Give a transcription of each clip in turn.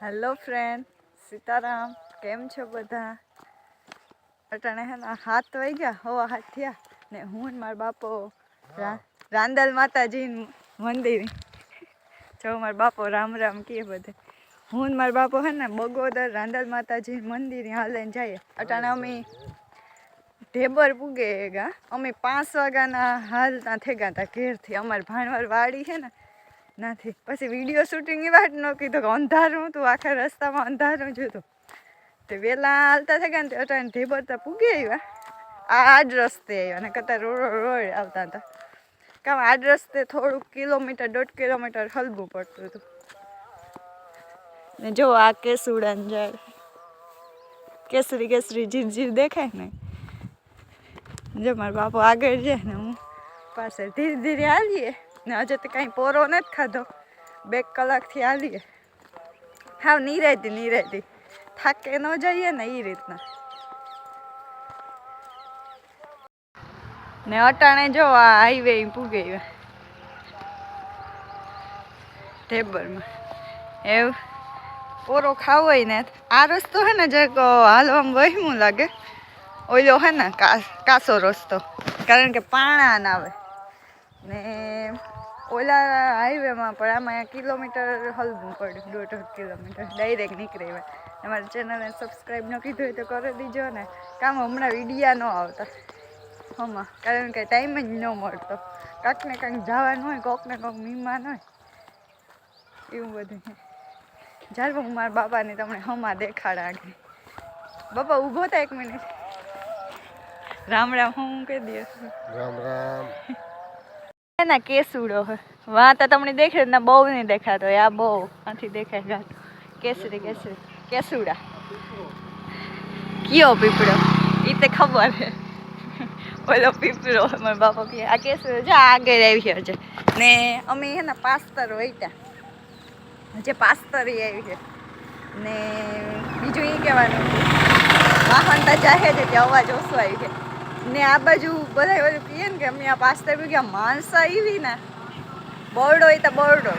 Hello friend, Sitaram, કેમ છો બધા? અટાણે હે ને હાથ વહી ગયા, હવા હાથ થયા ને હું ને મારા બાપો રાંદલ માતાજી મંદિર. જો મારા બાપો રામ રામ કહે બધે. હું ને મારા બાપો હે ને બગોદર રાંદલ માતાજી મંદિર હાલીને જઈએ. અટાણે અમે ઢેબર પૂગે ગા અમે પાંચ વાગ્યાના હાલતા થઈ ગયા હતા ઘેરથી. અમારે ભાણવાર વાડી છે ને નાથી. પછી વીડિયો શૂટિંગ વાત ન કીધું કે અંધારું હતું આખા રસ્તામાં અંધારું જ હતું તે વહેલા હાલતા થઈ ગયા ને અટાણે ઢેબર પૂગી આવ્યા. આ આડ રસ્તે આવ્યા અને કરતાં રોડ રોડ આવતા હતા. કામ આડ રસ્તે થોડુંક કિલોમીટર, દોઢ કિલોમીટર હલવું પડતું હતું. ને જો આ કેસુડાન ઝાડ. કેસરી કેસરી જીર જીર દેખાય ને. જો મારો બાપો આગળ છે ને હું પાસે ધીરે ધીરે હાલીએ. ને હજે તો કાંઈ પોરો નથી ખાધો. બે કલાકથી આવીએ હાવ નિરાયતી નિરાયતી. થાકે ન જઈએ ને એ રીતના. ને અટાણે જો આ હાઈવે પૂગે ટેબલમાં એવું. પોરો ખાવો ને. આ રસ્તો હે ને જે હાલવામાં વહેમું લાગે. ઓલો હે ને કાસો રસ્તો. કારણ કે પાણા આવે. ને ઓલા હાઈવેમાં, પણ આમાં કિલોમીટર હલવું પડ્યું દોઢ કિલોમીટર ડાયરેક્ટ નીકળી એવા. અમારી ચેનલને સબસ્ક્રાઈબ ન કીધું હોય તો કરી દીજો ને. કામ હમણાં વિડીયા ન આવતા. હમાં કારણ કે ટાઈમ જ ન મળતો. કાંક ને કાંક જવાનું હોય કોક ને કોક મહેમાન હોય. એવું બધું. જ્યારે હું મારા બાપાને તમને હમા દેખાડા આગળ બાપા, ઊભો થાય એક મિનિટ રામ રામ, હું કહી દઈશ. રામ રામ. ના કેસુડો વા તો તમને દેખે ને, બહુ નહીં દેખાતો. આ બહુ આથી દેખાય ગાંઠ કેસરી કેસરી કેસુડા. કયો પીપળો? એ તે ખબર છે. ઓલો પીપળો મારા બાપા કે આ કેસુડો જો આગળ આવી છે. ને અમે હે ને પાસ્તર વૈટા જે પાસ્તરી આવી છે ને બીજું એ કહેવાનું વાહન તો જાહે છે કે અવાજ ઓછો આવી છે ને આ બાજુ બધા બધું કહીએ ને કે અમે આ પાસ્તા બી ગયા માણસા આવી ને. બોરડો હોય તો બરડો.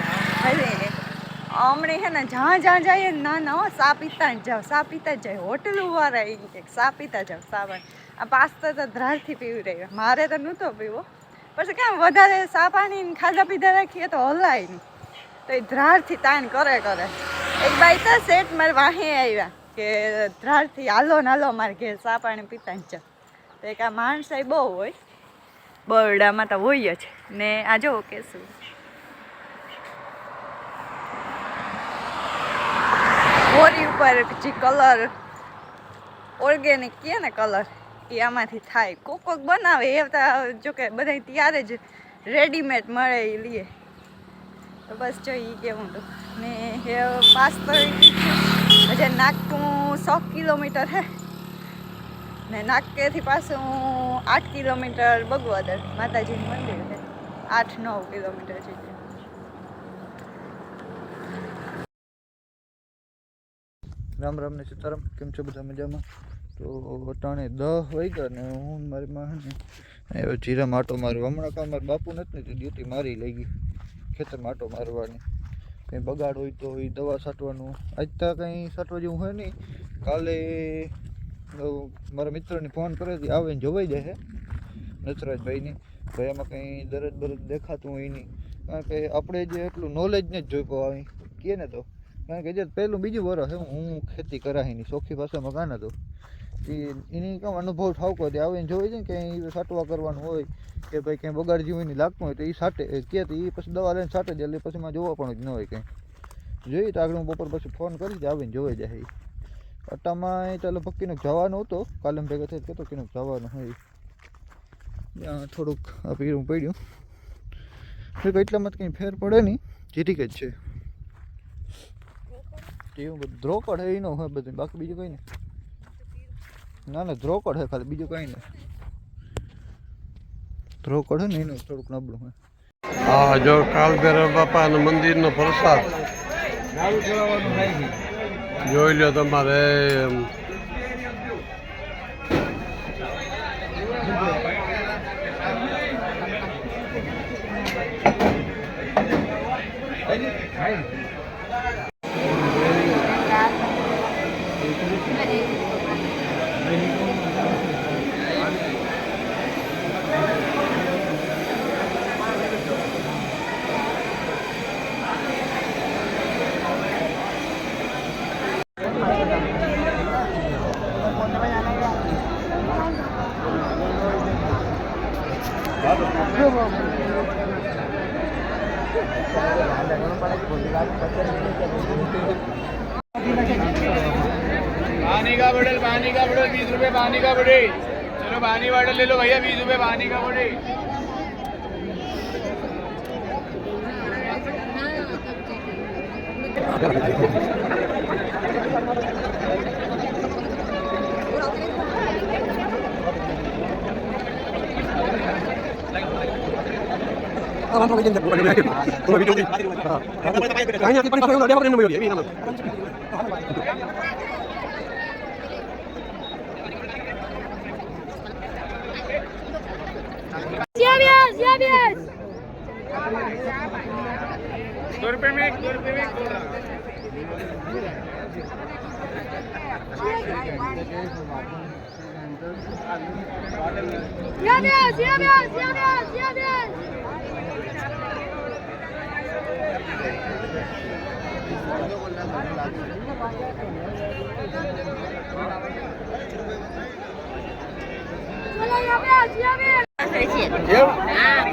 હમણે છે ને જ્યાં જ્યાં જઈએ ને ના ના હો, સા પીતા જ જાઓ સા પીતા જ જાય હોટલ વાળા એ કે સા પીતા જાઓ સાવન આ પાસ્તા તો ધ્રારથી પીવી રહ્યો મારે તો નહોતો પીવો. પછી કેમ વધારે સા પાણી ખાધા પીધા રાખીએ તો હલાય નહીં તો એ ધ્રારથી તાણ કરે કરે. એક બાઈ તો સેટ મારે વાહે આવ્યા કે ધ્રારથી હાલો ને હાલો મારે ઘેર સા પાણી પીતા જ તો એક આ માણસાઈ બહુ હોય. બરડામાં તો હોય જ. ને આ જો કે શું હોરી ઉપર જે કલર ઓર્ગેનિક કહે ને કલર, એ આમાંથી થાય. કોક કોક બનાવે, એ જો કે બધા ત્યારે જ રેડીમેડ મળે એ લઈએ તો બસ જો એ કેવું હતું. ને એ પાસ તો હજે નાગપું સો કિલોમીટર હે. ને નાકેથી પાછું આઠ કિલોમીટર બગવાદર માતાજીનું મંદિર છે. આઠ નવ કિલોમીટર છે. રામ રામ ને સીતારામ, કેમ છો બધા મજામાં? તો ટાણે દહ વાગ્યા ને હું મારી માને હે એ જીરા માટો મારવા. હમણાં કાં મારા બાપુ નથી ને ડ્યુટી મારી લઈ ગઈ ખેતર માટો મારવાની. કંઈ બગાડ હોય તો એ દવા છાંટવાનું આજ તો કંઈ છાંટવા જેવું હોય નહીં. કાલે મારા મિત્રને ફોન કરે છે, આવે ને જોવાઈ જાય નચરાજભાઈને ભાઈ એમાં કંઈ દરદ બરદ દેખાતું હોય નહીં. કારણ કે આપણે જે એટલું નોલેજ ને જ જોઈ આવી કહે ને તો. કારણ કે જે પહેલું બીજું વરસ હે ખેતી કરાહીની ચોખ્ખી ભાષામાં કાન હતો એ એની કામ અનુભવ ઠાવકો તે આવીને જોઈ છે ને એ સાટવા કરવાનું હોય, કે ભાઈ ક્યાંય બગાડ જેવું એને લાગતું હોય તો એ સાટે કે એ પછી દવા લઈને સાટે જ એટલે પછી માં જોવા પણ જ ન હોય કંઈ જોઈએ તો આગળ હું બપોર પછી ફોન કરીશ આવીને જોવાઈ જાય એ ચાલો પક્કીને જવાનો હતો. કાલમ ભેગા થઈ કહેતો કે જવાનું હોય. ત્યાં થોડુંક આ પીરું પડ્યું. એટલામાં તો કંઈ ફેર પડે નહીં. જીરીક જ છે. એવું બધું? ધ્રોકડ હે એનો હોય બધું. બાકી બીજું કંઈ નહીં. ના ના ધ્રોકડ હે ખાલી. બીજું કંઈ નહીં. ધ્રોકડ હે ને એનું થોડુંક નબળું હોય હા જો કાલભૈરવ બાપાના મંદિરનો પ્રસાદ. જોઈ લો તમારે बॉटल पानी का बोलो बीस रुपए पानी का बड़े चलो पानी बॉटल ले लो भैया बीस रुपए पानी का बोले orang pakai jentik bukan dia kalau video ini kayaknya tipe pakai udah dia pakai nomor dia ini nama Yes, yes, yes, yes, yes, yes, yes. Yeah.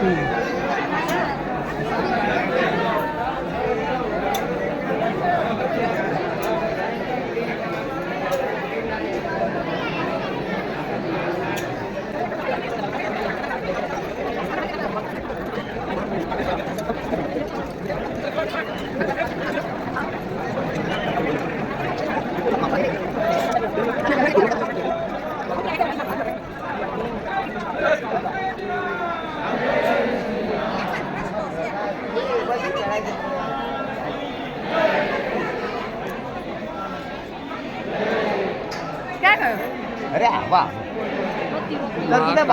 হুম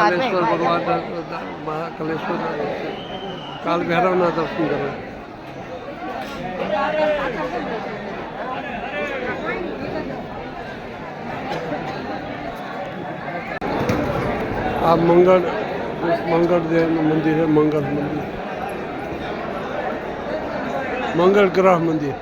કાલેશ્વર ભગવાન કાલેશ્વર કાલ ભૈરવના દર્શન કરે. આ મંગળ મંગળ દેવનું મંદિર છે મંગળ મંદિર. મંગળ ગ્રહ મંદિર.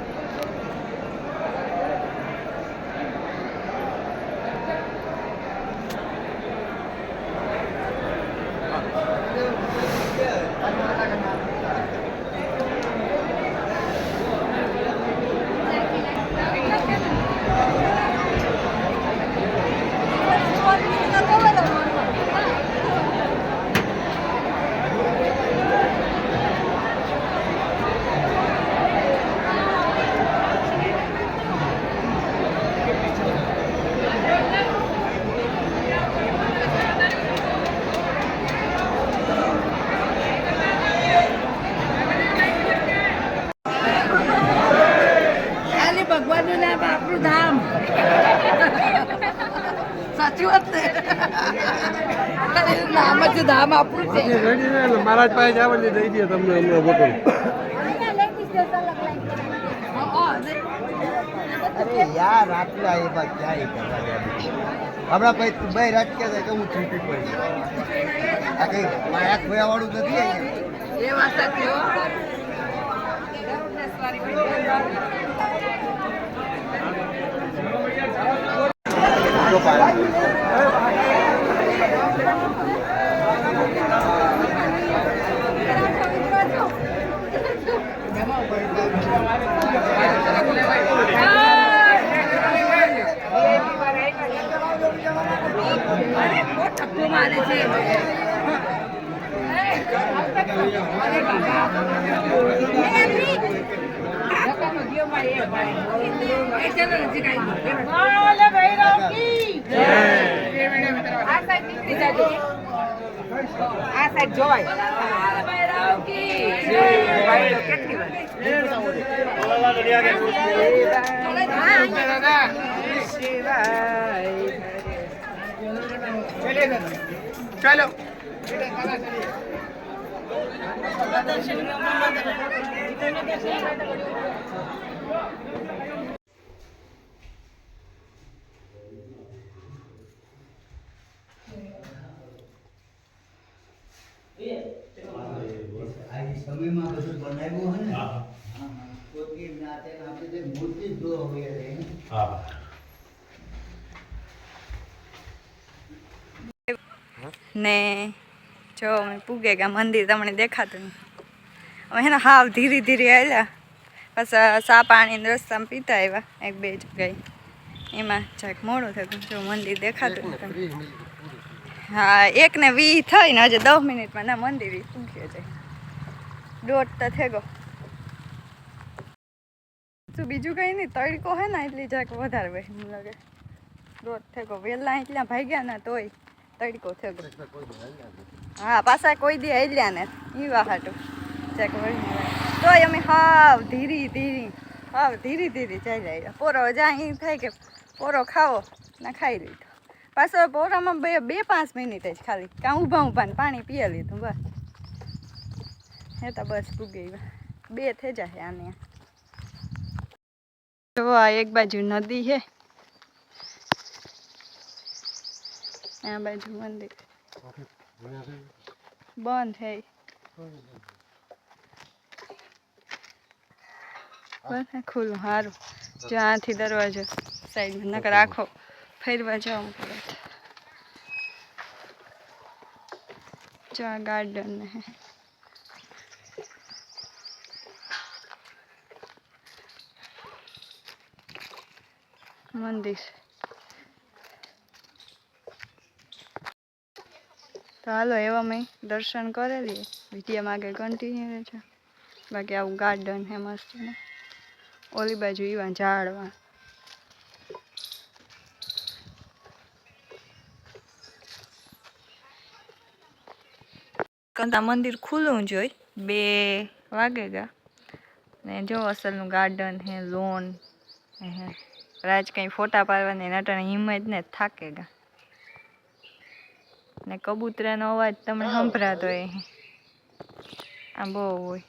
મારા જ પાસે જ આવડતી દઈ દઈએ તમને હમણાં બોટલ અરે યાર આટલા એ બાદ ક્યાંય હમણાં ભાઈ તું ભાઈ રાત કે હું છૂટી પડી. આ કઈ માયા ખોયા વાળું નથી એ વાત સાચી હો. ચાલે છે. આ સાઈડ શિવાય ચલો આ સમયમાં બધું બનાવ્યું હોય ને હા, હા. કોઈની નાતે ને આપણે જે મૂર્તિ જ જોવા હોઈએ છીએ. ને જો અમે પૂગે ગયા મંદિર તમને દેખાતું અમે હે ને હાવ ધીરે ધીરે આવ્યા પાછા સા પાણી રસ્તામાં પીતા આવ્યા એક બે જગ્યાએ એમાં જાક મોડું થયું જો મંદિર દેખાતું હા, એક ને વી થઈ ને હજુ દસ મિનિટમાં ના મંદિર પૂગ્યો જાય. દોઢ તો થઈ ગયો. શું બીજું કંઈ નહીં? તડકો હે ને, એટલી જાક વધારે વહેમ લાગે. દોઢ થઈ ગયો. વહેલા એટલા ભાગ્યા ના તોય. તડકો થયો હા, પાછા કોઈ દી હેલ્યા ને. ઈ વાહાટું ચેક વળી તોય અમે હાવ ધીરી ધીરી, હાવ ધીરી ધીરી ચાલી આવ્યા પોરો જ્યાં અહીં થાય કે પોરો ખાવો? ને, ખાઈ લીધો. પાછો પોરામાં બે બે, પાંચ મિનિટ જ ખાલી. કાં ઊભા ઊભા પાણી પીએ લીધું, બસ. હે તો બસ ભૂગી બે થઈ જાય આને. જો આ એક બાજુ નદી છે આ બાજુ મંદિર બંધ હે બંધ હે ખુલ્લું સારું જો આથી દરવાજો સાઈડમાં નકર આખો ફેરવા જવું પડે જો આ ગાર્ડન હે મંદિર તો હાલો, એવા મેં દર્શન કરેલી વિડીયોમાં આગળ કન્ટિન્યુ છે. બાકી આવું ગાર્ડન હે મસ્ત ને. ઓલી બાજુ એવા ઝાડવા. કંતા મંદિર ખુલ્લું જોઈ બે વાગે ગયા ને જો અસલનું ગાર્ડન હે લોન હે રાજ કંઈ ફોટા પાડવાની નટણ હિંમત ને થાકે ગયા ને કબૂતરાનો અવાજ તમને સંભળાતો હોય. આ બહુ હોય.